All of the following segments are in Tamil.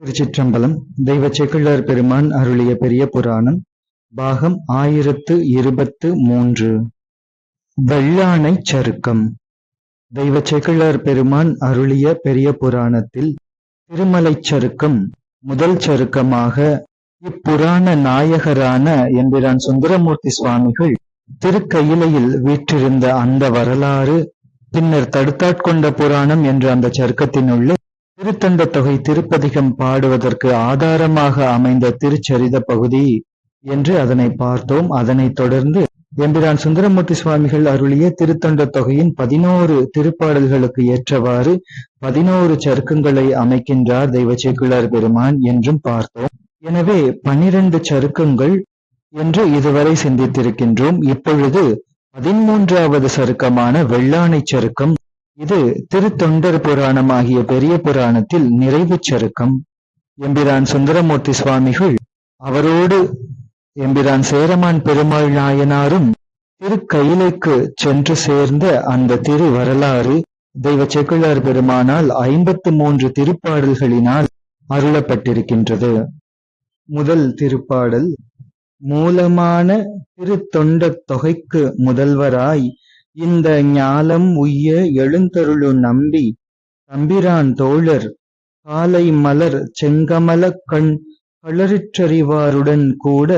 திருச்சிற்றம்பலம் தெய்வ செக்குழார் பெருமான் அருளிய பெரிய புராணம் பாகம் ஆயிரத்து இருபத்து மூன்று. வெள்ளானை சருக்கம். தெய்வ செக்குழார் பெருமான் அருளிய பெரிய புராணத்தில் திருமலை சருக்கம் முதல் சருக்கமாக இப்புராண நாயகரான எம்பிரான் சுந்தரமூர்த்தி சுவாமிகள் திருக்கையிலையில் வீற்றிருந்த அந்த வரலாறு பின்னர் தடுத்தாட்கொண்ட புராணம் என்ற அந்த சருக்கத்தினுள்ளே திருத்தண்ட தொகை திருப்பதிகம் பாடுவதற்கு ஆதாரமாக அமைந்த திருச்சரித பகுதி என்று அதனை பார்த்தோம். அதனைத் தொடர்ந்து எம்பிரான் சுந்தரமூர்த்தி சுவாமிகள் அருளிய திருத்தொண்ட தொகையின் பதினோரு திருப்பாடல்களுக்கு ஏற்றவாறு பதினோரு சருக்கங்களை அமைக்கின்றார் தெய்வ சேக்குழார் பெருமான் என்றும் பார்த்தோம். எனவே பனிரெண்டு சருக்கங்கள் என்று இதுவரை சிந்தித்திருக்கின்றோம். இப்பொழுது பதிமூன்றாவது சருக்கமான வெள்ளானை சருக்கம் இது திருத்தொண்டர் புராணமாகிய பெரிய புராணத்தில் நிறைவுச் சருக்கம். எம்பிரான் சுந்தரமூர்த்தி சுவாமிகள் அவரோடு எம்பிரான் சேரமான் பெருமாள் நாயனாரும் திருக்கயிலைக்கு சென்று சேர்ந்த அந்த திரு வரலாறு தெய்வ செக்குழார் பெருமானால் ஐம்பத்து மூன்று திருப்பாடல்களினால் அருளப்பட்டிருக்கின்றது. முதல் திருப்பாடல் மூலமான திருத்தொண்ட தொகைக்கு முதல்வராய் இந்த ஞாலம் உய்ய எழுந்தருளு நம்பி தம்பிரான் தோழர் காலை மலர் செங்கமலக் கண் களறிற்றறிவாருடன் கூட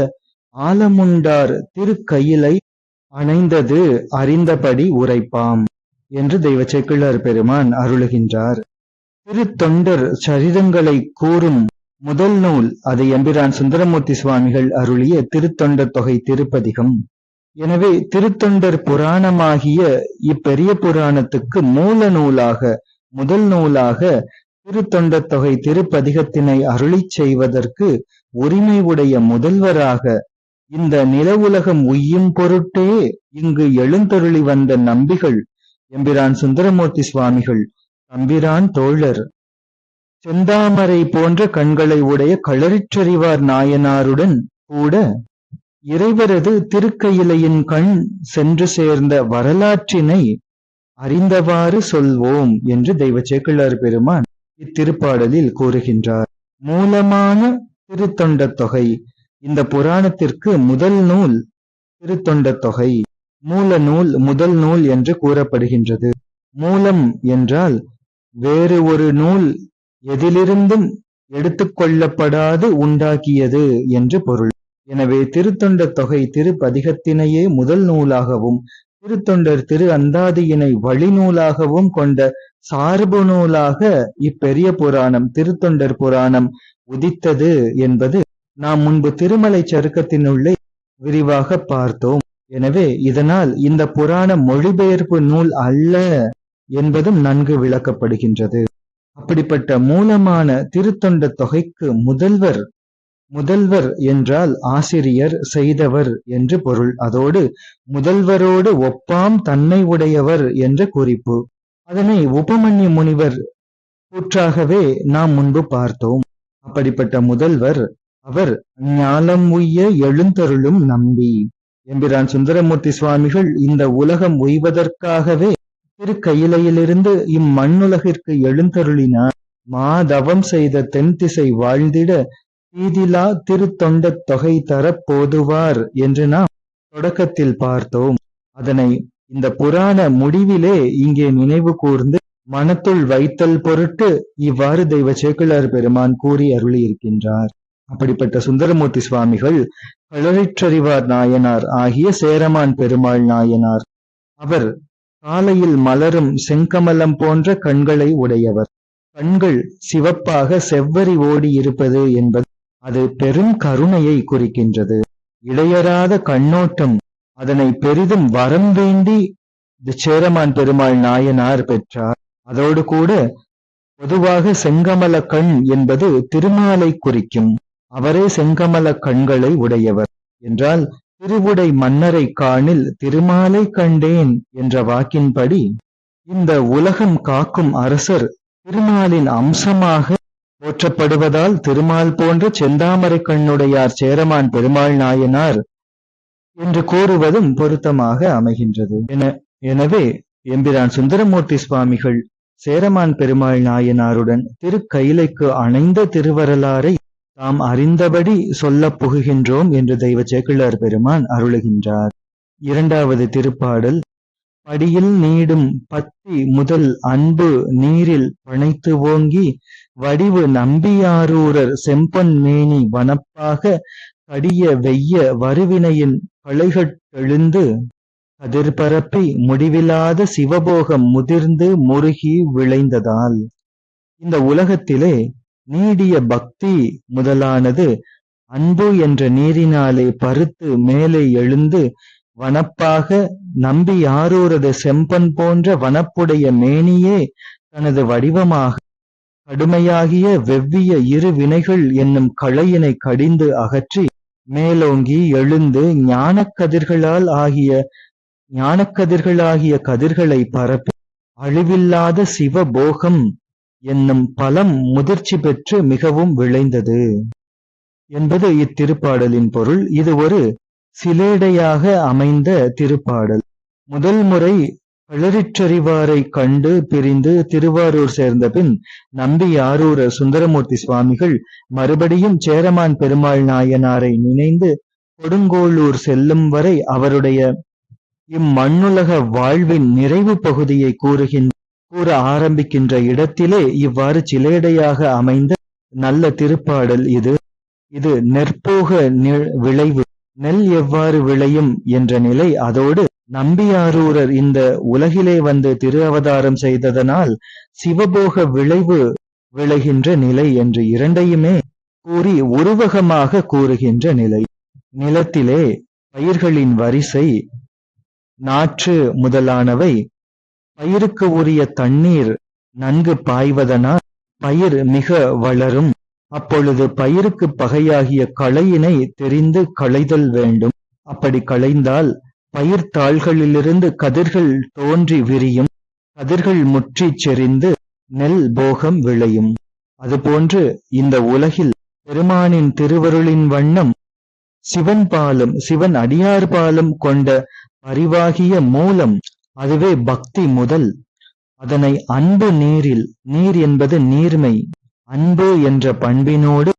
ஆலமுண்டார் திருக்கையிலை அணைந்தது அறிந்தபடி உரைப்பாம் என்று தெய்வ செக்கிழார் பெருமான் அருளுகின்றார். திருத்தொண்டர் சரிதங்களை கூறும் முதல் நூல் அது எம்பிரான் சுந்தரமூர்த்தி சுவாமிகள் அருளிய திருத்தொண்டர் தொகை திருப்பதிகம். எனவே திருத்தொண்டர் புராணமாகிய இப்பெரிய புராணத்துக்கு மூல நூலாக முதல் நூலாக திருத்தொண்ட தொகை திருப்பதிகத்தினை அருளிச் செய்வதற்கு உரிமை உடைய முதல்வராக இந்த நில உலகம் உய்யும் பொருட்டே இங்கு எழுந்தருளி வந்த நம்பிகள் எம்பிரான் சுந்தரமூர்த்தி சுவாமிகள் தம்பிரான் தோழர். செந்தாமரை போன்ற கண்களை உடைய களறிற்றறிவார் நாயனாருடன் கூட இறைவரது திருக்கையிலையின் கண் சென்று சேர்ந்த வரலாற்றினை அறிந்தவாறு சொல்வோம் என்று தெய்வ சேக்கிழார் பெருமான் இத்திருப்பாடலில் கூறுகின்றார். மூலமான திருத்தொண்ட தொகை. இந்த புராணத்திற்கு முதல் நூல் திருத்தொண்ட தொகை. மூல நூல் முதல் நூல் என்று கூறப்படுகின்றது. மூலம் என்றால் வேறு ஒரு நூல் எதிலிருந்தும் எடுத்துக்கொள்ளப்படாது உண்டாக்கியது என்று பொருள். எனவே திருத்தொண்டர் தொகை திருப்பதிகத்தினையே முதல் நூலாகவும் திருத்தொண்டர் திரு அந்தாதியினை வழிநூலாகவும் கொண்ட சார்பு நூலாக இப்பெரிய புராணம் திருத்தொண்டர் புராணம் உதித்தது என்பது நாம் முன்பு திருமலை சருக்கத்தினுள்ளே விரிவாக பார்த்தோம். எனவே இதனால் இந்த புராண மொழிபெயர்ப்பு நூல் அல்ல என்பதும் நன்கு விளக்கப்படுகின்றது. அப்படிப்பட்ட மூலமான திருத்தொண்ட தொகைக்கு முதல்வர் முதல்வர் என்றால் ஆசிரியர் செய்தவர் என்று பொருள். அதோடு முதல்வரோடு ஒப்பாம் தன்னை உடையவர் என்ற குறிப்பு. அதனை உபமன்ய முனிவர் கூற்றாகவே நாம் முன்பு பார்த்தோம். அப்படிப்பட்ட முதல்வர் அவர் ஞானம் உய்ய எழுந்தருளும் நம்பி. எம்பிரான் சுந்தரமூர்த்தி சுவாமிகள் இந்த உலகம் உய்வதற்காகவே திருக்கையிலையிலிருந்து இம்மண்ணுலகிற்கு எழுந்தருளினார். மாதவம் செய்த தென் திசை வாழ்ந்திட தீதிலா திருத்தொண்டத் தொகை தரப் போதுவார் என்று நாம் தொடக்கத்தில் பார்த்தோம். அதனை இந்த புராண முடிவிலே இங்கே நினைவு கூர்ந்து மனத்துள் வைத்தல் பொருட்டு இவ்வாறு தெய்வ சேக்கிழார் பெருமான் கூறி அருளியிருக்கின்றார். அப்படிப்பட்ட சுந்தரமூர்த்தி சுவாமிகள் களறிற்றறிவார் நாயனார் ஆகிய சேரமான் பெருமாள் நாயனார். அவர் காலையில் மலரும் செங்கமலம் போன்ற கண்களை உடையவர். கண்கள் சிவப்பாக செவ்வரி ஓடி இருப்பது என்பது அது பெரும் கருணையை குறிக்கின்றது. இடையறாத கண்ணோட்டம் அதனை பெரிதும் வரம் வேண்டி சேரமான் பெருமாள் நாயனார் பெற்றார். அதோடு கூட பொதுவாக செங்கமல கண் என்பது திருமாலை குறிக்கும். அவரே செங்கமல கண்களை உடையவர். என்றால் திருவுடை மன்னரை காணில் திருமாலை கண்டேன் என்ற வாக்கின்படி இந்த உலகம் காக்கும் அரசர் திருமாலின் அம்சமாக போற்றப்படுவதால் திருமால் போன்ற செந்தாமரை கண்ணுடையார் சேரமான் பெருமாள் நாயனார் என்று கூறுவதும் பொருத்தமாக அமைகின்றது. என எனவே எம்பிரான் சுந்தரமூர்த்தி சுவாமிகள் சேரமான் பெருமாள் நாயனாருடன் திருக்கயிலைக்கு அணைந்த திருவரலாறை தாம் அறிந்தபடி சொல்லப் புகுகின்றோம் என்று தெய்வ சேக்கிழார் பெருமான் அருளுகின்றார். இரண்டாவது திருப்பாடல் படியில் நீடும் பத்தி முதல் அன்பு நீரில் பனைத்து ஓங்கி வடிவு நம்பியாரூரர் செம்பன் மேனி வனப்பாக கடிய வெய்ய வருவினையின் களைகட்டெழுந்து கதிர்பரப்பி முடிவில்லாத சிவபோகம் முதிர்ந்து முருகி விளைந்ததால். இந்த உலகத்திலே நீடிய பக்தி முதலானது அன்பு என்ற நீரினாலே பருத்து மேலே எழுந்து வனப்பாக நம்பி யாரூரது செம்பன் போன்ற வனப்புடைய மேனியே தனது வடிவமாக கடுமையாகிய வெவ்விய இரு வினைகள் என்னும் களையினை கடிந்து அகற்றி மேலோங்கி எழுந்து ஞானக்கதிர்களால் ஆகிய ஞானக்கதிர்களாகிய கதிர்களை பரப்பி அழிவில்லாத சிவபோகம் என்னும் பலம் முதிர்ச்சி பெற்று மிகவும் விளைந்தது. என்பது இத்திருப்பாடலின் பொருள். இது ஒரு சிலேடையாக அமைந்த திருப்பாடல். முதல் முறை களரிற்றறிவாரை கண்டு பிரிந்து திருவாரூர் சேர்ந்த பின் நம்பி ஆரூர சுந்தரமூர்த்தி சுவாமிகள் மறுபடியும் சேரமான் பெருமாள் நாயனாரை நினைந்து கொடுங்கோளூர் செல்லும் வரை அவருடைய இம்மண்ணுலக வாழ்வின் நிறைவு பகுதியை கூறுகின்ற கூற ஆரம்பிக்கின்ற இடத்திலே இவ்வாறு சிலேடையாக அமைந்த நல்ல திருப்பாடல் இது. இது நெற்போக விளைவு. நெல் எவ்வாறு விளையும் என்ற நிலை அதோடு நம்பியாரூரர் இந்த உலகிலே வந்து திரு அவதாரம் செய்ததனால் சிவபோக விளைவு விளைகின்ற நிலை என்று இரண்டையுமே கூறி உருவகமாக கூறுகின்ற நிலை. நிலத்திலே பயிர்களின் வரிசை நாற்று முதலானவை பயிருக்கு உரிய தண்ணீர் நன்கு பாய்வதனால் பயிர் மிக வளரும். அப்பொழுது பயிருக்கு பகையாகிய களையினை தெரிந்து களைதல் வேண்டும். அப்படி களைந்தால் பயிர் தாள்களிலிருந்து கதிர்கள் தோன்றி விரியும் கதிர்கள் முற்றிச் செறிந்து நெல் போகம் விளையும். அதுபோன்று இந்த உலகில் பெருமானின் திருவருளின் வண்ணம் சிவன் பாலும் சிவன் அடியார் பாலும் கொண்ட அறிவாகிய மூலம் அதுவே பக்தி முதல். அதனை அன்பு நீரில் நீர் என்பது நீர்மை. அன்பு என்ற பண்பினோடு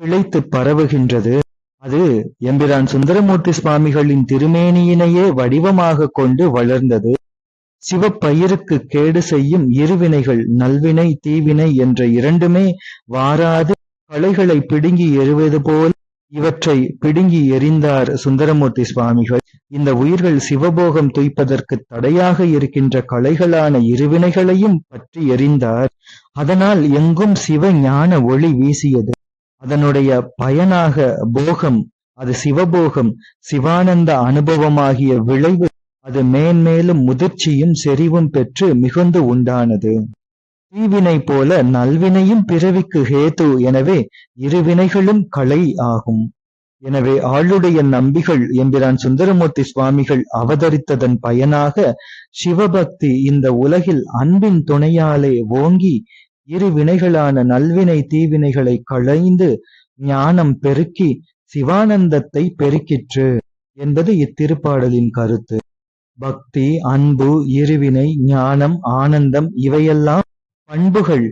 பிழைத்து பரவுகின்றது. அது எம்பிரான் சுந்தரமூர்த்தி சுவாமிகளின் திருமேனியினையே வடிவமாக கொண்டு வளர்ந்தது. சிவப்பயிருக்கு கேடு செய்யும் இருவினைகள் நல்வினை தீவினை என்ற இரண்டுமே வாராது. களைகளை பிடுங்கி எறுவது போல் இவற்றை பிடுங்கி எறிந்தார் சுந்தரமூர்த்தி சுவாமிகள். இந்த உயிர்கள் சிவபோகம் துய்ப்பதற்கு தடையாக இருக்கின்ற கலைகளான இருவினைகளையும் பற்றி எறிந்தார் அதனால் எங்கும் சிவ ஞான ஒளி வீசியது. அதனுடைய பயனாக போகம் அது சிவபோகம் சிவானந்த அனுபவமாகிய விளைவு அது மேன்மேலும் முதிர்ச்சியும் செறிவும் பெற்று மிகுந்து உண்டானது. தீவினை போல நல்வினையும் பிறவிக்கு ஹேது எனவே இருவினைகளும் கலை ஆகும். எனவே ஆளுடைய நம்பிகள் எம்பிரான் சுந்தரமூர்த்தி சுவாமிகள் அவதரித்ததன் பயனாக சிவபக்தி இந்த உலகில் அன்பின் துணையாலே ஓங்கி இரு வினைகளான நல்வினை தீவினைகளை களைந்து ஞானம் பெருக்கி சிவானந்தத்தை பெருக்கிற்று என்பது இத்திருப்பாடலின் கருத்து. பக்தி அன்பு இருவினை ஞானம் ஆனந்தம் இவையெல்லாம் பண்புகள்.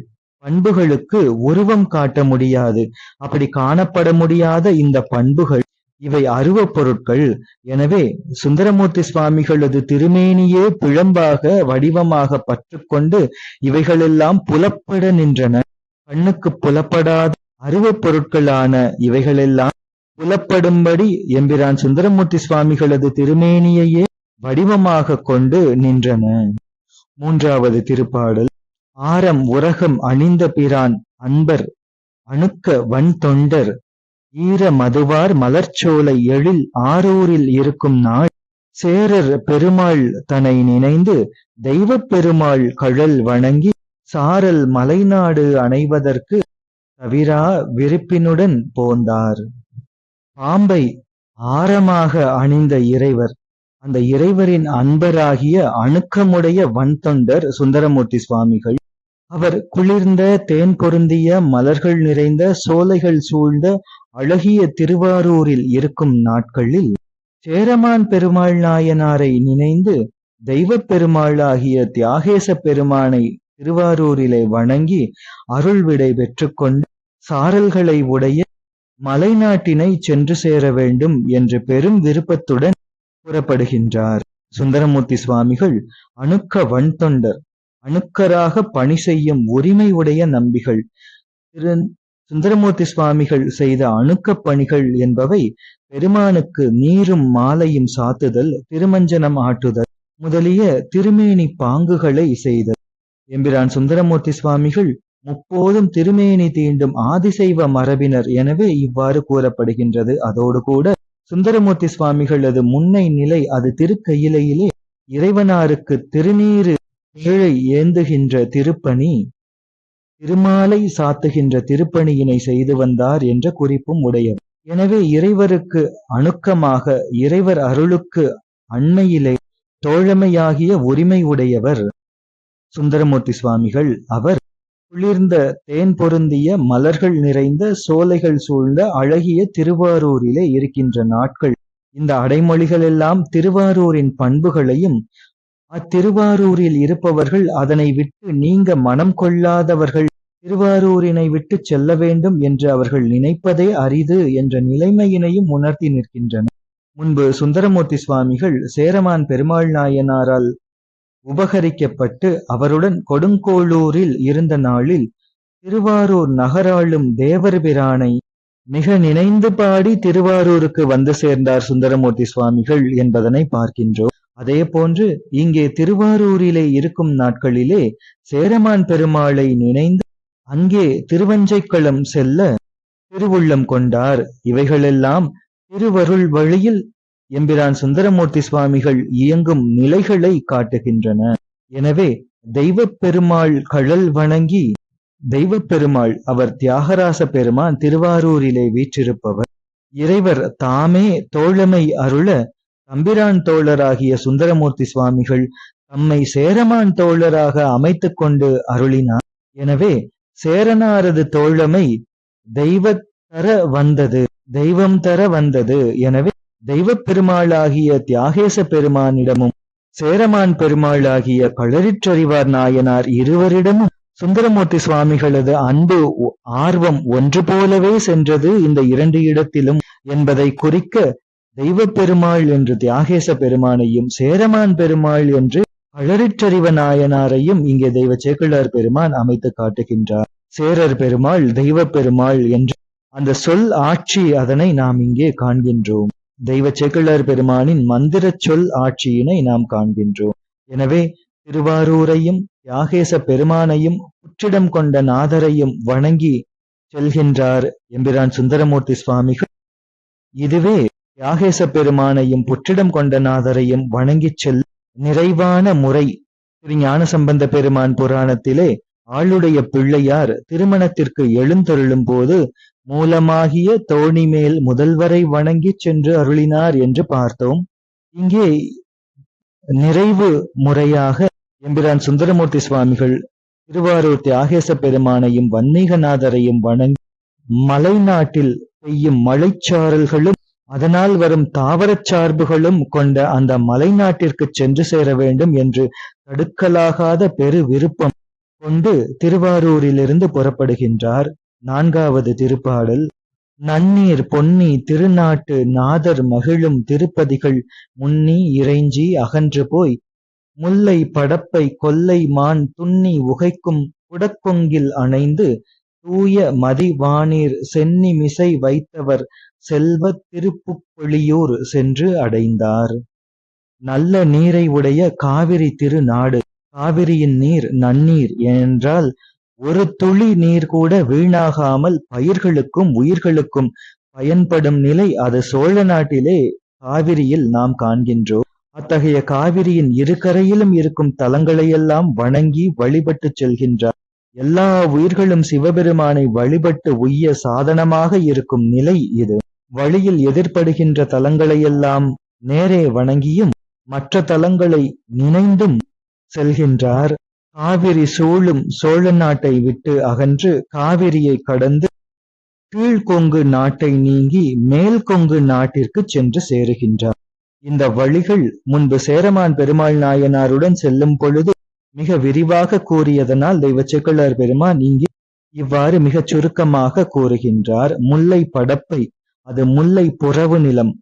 பண்புகளுக்கு உருவம் காட்ட முடியாது. அப்படி காணப்பட முடியாத இந்த பண்புகள் இவை அருவ பொருட்கள். எனவே சுந்தரமூர்த்தி சுவாமிகளது திருமேனியே பிழம்பாக வடிவமாக பற்றுக்கொண்டு இவைகளெல்லாம் புலப்பட நின்றன. கண்ணுக்கு புலப்படாத அருவப் பொருட்களான இவைகளெல்லாம் புலப்படும்படி எம்பிரான் சுந்தரமூர்த்தி சுவாமிகளது திருமேனியையே வடிவமாக கொண்டு நின்றன. மூன்றாவது திருப்பாடல். ஆரம் உரகம் அணிந்த பிரான் அன்பர் அணுக்க வன்தொண்டர் ஈர மதுவார் மலர்ச்சோலை எழில் ஆரூரில் இருக்கும் நாள் சேரர் பெருமாள் தனை நினைந்து தெய்வப் பெருமாள் கழல் வணங்கி சாரல் மலைநாடு அணைவதற்கு தவிரா விருப்பினுடன் போந்தார். பாம்பை ஆரமாக அணிந்த இறைவர். அந்த இறைவரின் அன்பராகிய அணுக்கமுடைய வன்தொண்டர் சுந்தரமூர்த்தி சுவாமிகள் அவர் குளிர்ந்த தேன் பொருந்திய மலர்கள் நிறைந்த சோலைகள் சூழ்ந்த அழகிய திருவாரூரில் இருக்கும் நாட்களில் சேரமான் பெருமாள் நாயனாரை நினைந்து தெய்வ பெருமாளாகிய தியாகேச பெருமானை திருவாரூரிலே வணங்கி அருள் விடை பெற்றுக்கொண்டு சாரல்களை உடைய மலைநாட்டினை சென்று சேர வேண்டும் என்று பெரும் விருப்பத்துடன் கூறப்படுகின்றார். சுந்தரமூர்த்தி சுவாமிகள் அணுக்க வன்தொண்டர் அணுக்கராக பணி செய்யும் உரிமை உடைய நம்பிகள். திரு சுந்தரமூர்த்தி சுவாமிகள் செய்த அணுக்க பணிகள் என்பவை பெருமானுக்கு நீரும் மாலையும் சாத்துதல் திருமஞ்சனம் ஆட்டுதல் முதலிய திருமேனி பாங்குகளை செய்தல். எம்பிரான் சுந்தரமூர்த்தி சுவாமிகள் முப்போதும் திருமேனி தீண்டும் ஆதிசைவ மரபினர் எனவே இவ்வாறு கூறப்படுகின்றது. அதோடு கூட சுந்தரமூர்த்தி சுவாமிகளது முன்னை நிலை அது திருக்கையிலேயே இறைவனாருக்கு திருநீரு ஏழை ஏந்துகின்ற திருப்பணி திருமாலை சாத்துகின்ற திருப்பணியினை செய்து வந்தார் என்ற குறிப்பும் உடையவர் எனவே இறைவருக்கு அணுக்கமாக இறைவர் அருளுக்கு அண்மையிலே தோழமையாகிய உரிமை உடையவர் சுந்தரமூர்த்தி சுவாமிகள். அவர் குளிர்ந்த தேன் பொருந்திய மலர்கள் நிறைந்த சோலைகள் சூழ்ந்த அழகிய திருவாரூரிலே இருக்கின்ற நாட்கள். இந்த அடைமொழிகள் எல்லாம் திருவாரூரின் பண்புகளையும் அத்திருவாரூரில் இருப்பவர்கள் அதனை விட்டு நீங்க மனம் கொள்ளாதவர்கள். திருவாரூரினை விட்டு செல்ல வேண்டும் என்று அவர்கள் நினைப்பதே அரிது என்ற நிலைமையினையும் உணர்த்தி நிற்கின்றனர் முன்பு சுந்தரமூர்த்தி சுவாமிகள் சேரமான் பெருமாள் நாயனாரால் உபகரிக்கப்பட்டு அவருடன் கொடுங்கோளூரில் இருந்த நாளில் திருவாரூர் நகராளும் தேவர் பிரானை மிக நினைந்து பாடி திருவாரூருக்கு வந்து சேர்ந்தார் சுந்தரமூர்த்தி சுவாமிகள் என்பதனை பார்க்கின்றோம். அதே போன்று இங்கே திருவாரூரிலே இருக்கும் நாட்களிலே சேரமான் பெருமாளை நினைந்து அங்கே திருவஞ்சைக்களம் செல்ல திருவுள்ளம் கொண்டார். இவைகளெல்லாம் திருவருள் வழியில் எம்பிரான் சுந்தரமூர்த்தி சுவாமிகள் இயங்கும் நிலைகளை காட்டுகின்றன. எனவே தெய்வ பெருமாள் கழல் வணங்கி தெய்வ பெருமாள் அவர் தியாகராச பெருமான் திருவாரூரிலே வீற்றிருப்பவர். இறைவர் தாமே தோழமை அருள தம்பிரான் தோழராகிய சுந்தரமூர்த்தி சுவாமிகள் தம்மை சேரமான் தோழராக அமைத்துக் கொண்டு அருளினார். எனவே சேரனாரது தோழமை தெய்வத்தர வந்தது தெய்வம் தர வந்தது. எனவே தெய்வ பெருமாளாகிய தியாகேச பெருமானிடமும் சேரமான் பெருமாளாகிய களரிற்றறிவார் நாயனார் இருவரிடமும் சுந்தரமூர்த்தி சுவாமிகளது அன்பு ஆர்வம் ஒன்று போலவே சென்றது. இந்த இரண்டு இடத்திலும் என்பதை குறிக்க தெய்வ பெருமாள் என்று தியாகேச பெருமானையும் சேரமான் பெருமாள் என்று அழறிற்றறிவ நாயனாரையும் இங்கே தெய்வ சேக்கிழார் பெருமான் அமைத்து காட்டுகின்றார். சேரர் பெருமாள் தெய்வ பெருமாள் என்று அந்த சொல் ஆட்சி அதனை நாம் இங்கே காண்கின்றோம். தெய்வ செகுலர் பெருமானின் மந்திர சொல் ஆட்சியினை நாம் காண்கின்றோம். எனவே திருவாரூரையும் தியாகேச பெருமானையும் உற்றிடம் கொண்ட நாதரையும் வணங்கி செல்கின்றார் எம்பிரான் சுந்தரமூர்த்தி சுவாமிகள். இதுவே யாகேச பெருமானையும் புற்றிடம் கொண்ட நாதரையும் வணங்கி செல் நிறைவான முறை. திரு ஞான சம்பந்த பெருமான் புராணத்திலே ஆளுடைய பிள்ளையார் திருமணத்திற்கு எழுந்தருளும் போது மூலமாகிய தோணி மேல் முதல்வரை வணங்கி சென்று அருளினார் என்று பார்த்தோம். இங்கே நிறைவு முறையாக எம்பிரான் சுந்தரமூர்த்தி சுவாமிகள் திருவாரூர் தியாகேச பெருமானையும் வன்மீகநாதரையும் வணங்கி மலை நாட்டில் பெய்யும் மழைச்சாரல்களும் அதனால் வரும் தாவரச் சார்புகளும் கொண்ட அந்த மலை நாட்டிற்கு சென்று சேர வேண்டும் என்று தடுக்கலாகாத பெரு விருப்பம் கொண்டு திருவாரூரிலிருந்து புறப்படுகின்றார். நான்காவது திருப்பாடல். நன்னீர் பொன்னி திருநாட்டு நாதர் மகிழும் திருப்பதிகள் முன்னி இறைஞ்சி அகன்று போய். முல்லை படப்பை கொல்லை மான் துண்ணி உகைக்கும் குடக்கொங்கில் அணைந்து தூய மதிவானீர் சென்னி மிசை வைத்தவர் செல்வ திருப்புக்கொழியூர் சென்று அடைந்தார். நல்ல நீரை உடைய காவிரி திருநாடு காவிரியின் நீர் நன்னீர் என்றால் ஒரு துளி நீர் கூட வீணாகாமல் பயிர்களுக்கும் உயிர்களுக்கும் பயன்படும் நிலை அது சோழ நாட்டிலே காவிரியில் நாம் காண்கின்றோம். அத்தகைய காவிரியின் இருகரையிலும் இருக்கும் தலங்களையெல்லாம் வணங்கி வழிபட்டு செல்கின்றார். எல்லா உயிர்களும் சிவபெருமானை வழிபட்டு உய்ய சாதனமாக இருக்கும் நிலை இது. வழியில் எதிர்படுகின்ற தலங்களையெல்லாம் நேரே வணங்கியும் மற்ற தலங்களை நினைந்தும் செல்கின்றார். காவிரி சூழும் சோழ நாட்டை விட்டு அகன்று காவிரியை கடந்து கீழ்கொங்கு நாட்டை நீங்கி மேல் கொங்கு நாட்டிற்கு சென்று சேருகின்றார். இந்த வழிகள் முன்பு சேரமான் பெருமாள் நாயனாருடன் செல்லும் பொழுது மிக விரிவாக கூறியதனால் தெய்வ செக்குளர் பெருமான் இங்கே இவ்வாறு மிகச் சுருக்கமாக கூறுகின்றார். முல்லை படப்பை அது முல்லை புறவு நிலம்.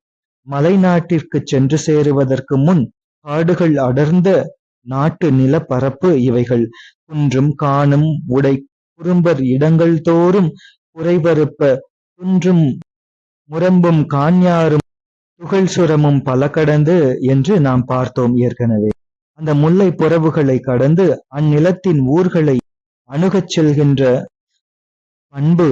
மலைநாட்டிற்கு சென்று சேருவதற்கு முன் காடுகள் அடர்ந்த நாட்டு நிலப்பரப்பு இவைகள். குன்றும் காணும் உடை குறும்பர் இடங்கள் தோறும் குறைபருப்ப குன்றும் முரம்பும் காஞ்ஞாரும் துகள் சுரமும் பல கடந்து என்று நாம் பார்த்தோம் ஏற்கனவே. அந்த முல்லை புறவுகளை கடந்து அந்நிலத்தின் ஊர்களை அணுகச் செல்கின்ற பண்பு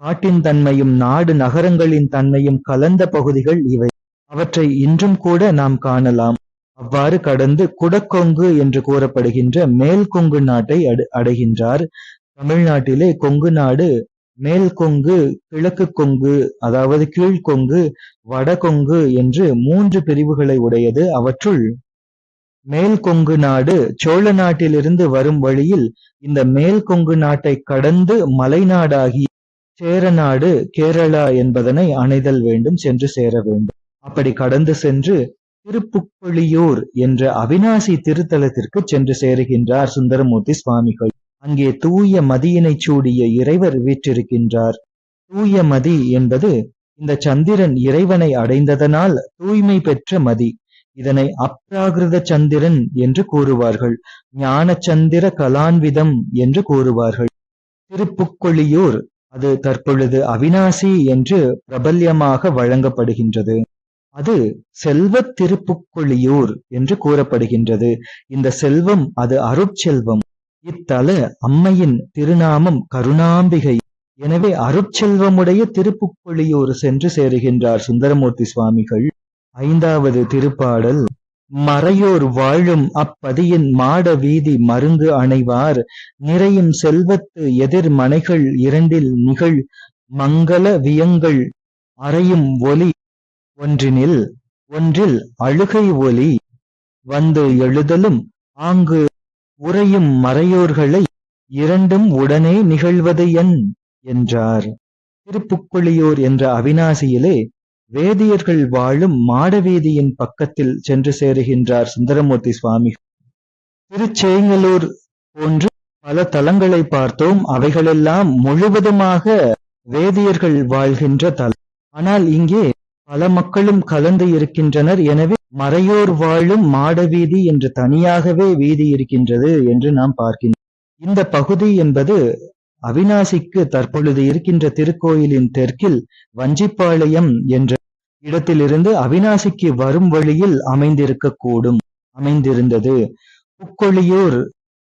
காட்டின் தன்மையும் நாடு நகரங்களின் தன்மையும் கலந்த பகுதிகள் இவை. அவற்றை இன்றும் கூட நாம் காணலாம். அவ்வாறு கடந்து குடக்கொங்கு என்று கூறப்படுகின்ற மேல் கொங்கு நாட்டை அடைகின்றார். தமிழ்நாட்டிலே கொங்கு நாடு மேல் கொங்கு கிழக்கு கொங்கு அதாவது கீழ்கொங்கு வடகொங்கு என்று மூன்று பிரிவுகளை உடையது அவற்றுள். மேல் கொங்கு நாடு சோழ நாட்டிலிருந்து வரும் வழியில் இந்த மேல் கொங்கு நாட்டை கடந்து மலைநாடாகி சேரநாடு கேரளா என்பதனை அணைதல் வேண்டும் சென்று சேர வேண்டும். அப்படி கடந்து சென்று திருப்புப்பொழியூர் என்ற அவினாசி திருத்தலத்திற்கு சென்று சேருகின்றார் சுந்தரமூர்த்தி சுவாமிகள். அங்கே தூய மதியினை சூடிய இறைவர் வீற்றிருக்கின்றார். தூய மதி என்பது இந்த சந்திரன் இறைவனை அடைந்ததனால் தூய்மை பெற்ற மதி. இதனை அப்ராகிருத சந்திரன் என்று கூறுவார்கள். ஞான சந்திர கலான்விதம் என்று கூறுவார்கள். திருப்புக்கொழியூர் அது தற்பொழுது அவினாசி என்று பிரபல்யமாக வழங்கப்படுகின்றது. அது செல்வ திருப்புக்கொழியூர் என்று கூறப்படுகின்றது. இந்த செல்வம் அது அருட்செல்வம். இத்தல அம்மையின் திருநாமம் கருணாம்பிகை. எனவே அருட்செல்வமுடைய திருப்புக்கொழியூர் சென்று சேருகின்றார் சுந்தரமூர்த்தி சுவாமிகள். ஐந்தாவது திருப்பாடல் மறையோர் வாழும் அப்பதியின் மாட வீதி மருங்கு அணைவார். நிறையும் செல்வத்து எதிர் மனைகள் இரண்டில் நிகழ் மங்கள வியங்கள் அறையும் ஒலி ஒன்றினில் ஒன்றில் அழுகை ஒலி வந்து எழுதலும் ஆங்கு உறையும் மறையோர்களை இரண்டும் உடனே நிகழ்வது என் என்றார். திருப்புக்குழியூர் என்ற அவினாசியிலே வேதியர்கள் வாழும் மாடவீதியின் பக்கத்தில் சென்று சேருகின்றார் சுந்தரமூர்த்தி சுவாமி. திருச்செங்கலூர் போன்று பல தலங்களை பார்த்தோம். அவைகளெல்லாம் முழுவதுமாக வேதியர்கள் வாழ்கின்ற தலம். ஆனால் இங்கே பல மக்களும் கலந்து இருக்கின்றனர். எனவே மறையோர் வாழும் மாடவீதி என்று தனியாகவே வீதி இருக்கின்றது என்று நாம் பார்க்கின்றோம். இந்த பகுதி என்பது அவிநாசிக்கு தற்பொழுது இருக்கின்ற திருக்கோயிலின் தெற்கில் வஞ்சிப்பாளையம் என்ற இடத்திலிருந்து அவிநாசிக்கு வரும் வழியில் அமைந்திருக்கக்கூடும் அமைந்திருந்தது. புக்கொழியூர்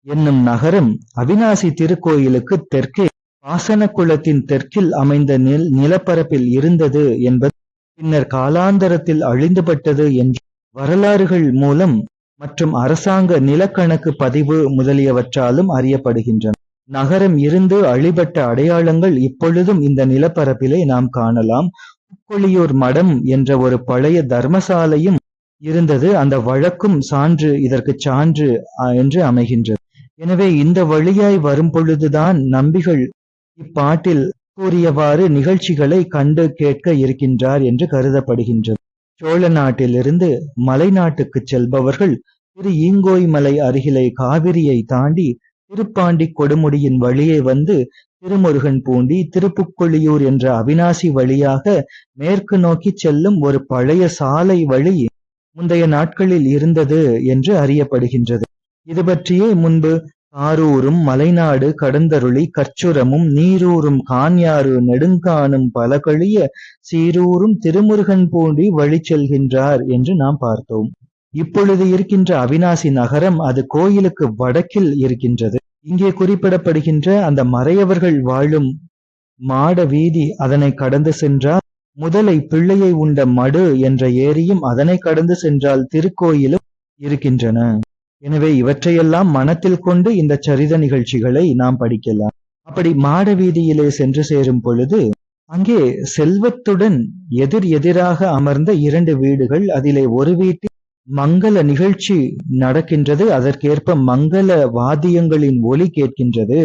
என்னும் நகரம் அவிநாசி திருக்கோயிலுக்கு தெற்கே பாசன குளத்தின் தெற்கில் அமைந்த நில் நிலப்பரப்பில் இருந்தது என்பது பின்னர் காலாந்தரத்தில் அழிந்துபட்டது என்று வரலாறுகள் மூலம் மற்றும் அரசாங்க நிலக்கணக்கு பதிவு முதலியவற்றாலும் அறியப்படுகின்றன. நகரம் இருந்து அழிபட்ட அடையாளங்கள் இப்பொழுதும் இந்த நிலப்பரப்பிலே நாம் காணலாம். புக்கொழியூர் மடம் என்ற ஒரு பழைய தர்மசாலையும் இருந்தது. அந்த வழக்கும் சான்று இதற்கு சான்று என்று அமைகின்றது. எனவே இந்த வழியாய் வரும் பொழுதுதான் நம்பிகள் இப்பாட்டில் கூறியவாறு நிகழ்ச்சிகளை கண்டு கேட்க இருக்கின்றார் என்று கருதப்படுகின்றது. சோழ நாட்டிலிருந்து மலை நாட்டுக்கு செல்பவர்கள் திரு ஈங்கோய் மலை அருகிலே காவிரியை தாண்டி திருப்பாண்டி கொடுமுடியின் வழியே வந்து திருமுருகன் பூண்டி திருப்புக்கொழியூர் என்ற அவினாசி வழியாக மேற்கு நோக்கி செல்லும் ஒரு பழைய சாலை வழி முந்தைய நாட்களில் இருந்தது என்று அறியப்படுகின்றது. இது பற்றியே முன்பு காரூரும் மலைநாடு கடந்தருளி கச்சுரமும் நீரூரும் கான்யாறு நெடுங்கானும் பலகழிய சீரூரும் திருமுருகன் பூண்டி வழி செல்கின்றார் என்று நாம் பார்த்தோம். இப்பொழுது இருக்கின்ற அவினாசி நகரம் அது கோயிலுக்கு வடக்கில் இருக்கின்றது. இங்கே குறிப்பிடப்படுகின்ற அந்த மறையவர்கள் வாழும் மாட வீதி அதனை கடந்து சென்றால் முதலை பிள்ளையை உண்ட மடு என்ற ஏரியும் அதனை கடந்து சென்றால் திருக்கோயிலும் இருக்கின்றன. எனவே இவற்றையெல்லாம் மனத்தில் கொண்டு இந்த சரித நிகழ்ச்சிகளை நாம் படிக்கலாம். அப்படி மாட வீதியிலே சென்று சேரும் பொழுது அங்கே செல்வத்துடன் எதிர் எதிராக அமர்ந்த இரண்டு வீடுகள் அதிலே ஒரு வீட்டில் மங்கள நிகழ்ச்சி நடக்கின்றது. அதற்கேற்ப மங்கள வாத்தியங்களின் ஒலி கேட்கின்றது.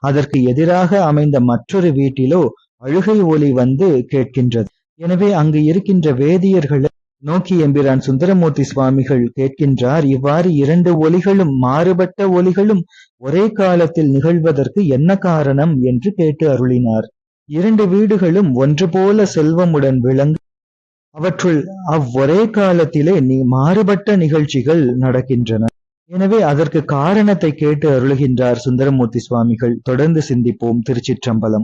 அதற்கு எதிராக அமைந்த மற்றொரு வீட்டிலோ அழுகை ஒலி வந்து கேட்கின்றது. எனவே அங்கு இருக்கின்ற வேதியர்களை நோக்கி எம்பிரான் சுந்தரமூர்த்தி சுவாமிகள் கேட்கின்றார் இவ்வாறு இரண்டு ஒலிகளும் மாறுபட்ட ஒலிகளும் ஒரே காலத்தில் நிகழ்வதற்கு என்ன காரணம் என்று கேட்டு அருளினார். இரண்டு வீடுகளும் ஒன்று போல செல்வமுடன் விளங்க அவற்றுள் அவ்வொரே காலத்திலே நீ மாறுபட்ட நிகழ்ச்சிகள் நடக்கின்றன. எனவே அதற்கு காரணத்தை கேட்டு அருளுகின்றார் சுந்தரமூர்த்தி சுவாமிகள். தொடர்ந்து சிந்திப்போம் திருச்சிற்றம்பலம்.